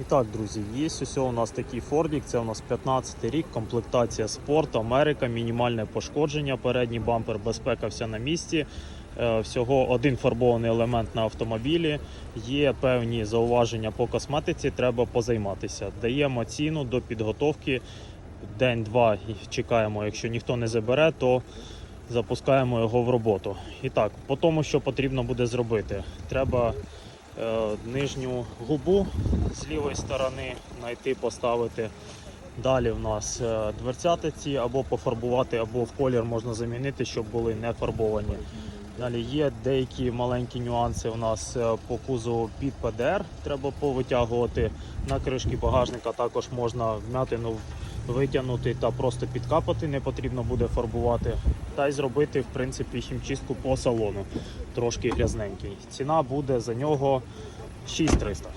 І так, друзі, є ось у нас такий Фордік, це у нас 15 й рік, комплектація спорт, Америка, мінімальне пошкодження, передній бампер, безпека вся на місці. Е, Всього один фарбований елемент на автомобілі. Є певні зауваження по косметиці, треба позайматися. Даємо ціну до підготовки. День-два чекаємо. Якщо ніхто не забере, то запускаємо його в роботу. І так, по тому, що потрібно буде зробити, треба нижню губу з лівої сторони знайти, поставити. Далі в нас е, дверцята ці або пофарбувати, або в колір можна замінити, щоб були не фарбовані. Далі є деякі маленькі нюанси у нас е, по кузову під ПДР. Треба повитягувати. На кришки багажника також можна вмятину витягнути та просто підкапати, не потрібно буде фарбувати. Та й зробити в принципі хімчистку по салону. Трошки грязненький. Ціна буде за нього 6300.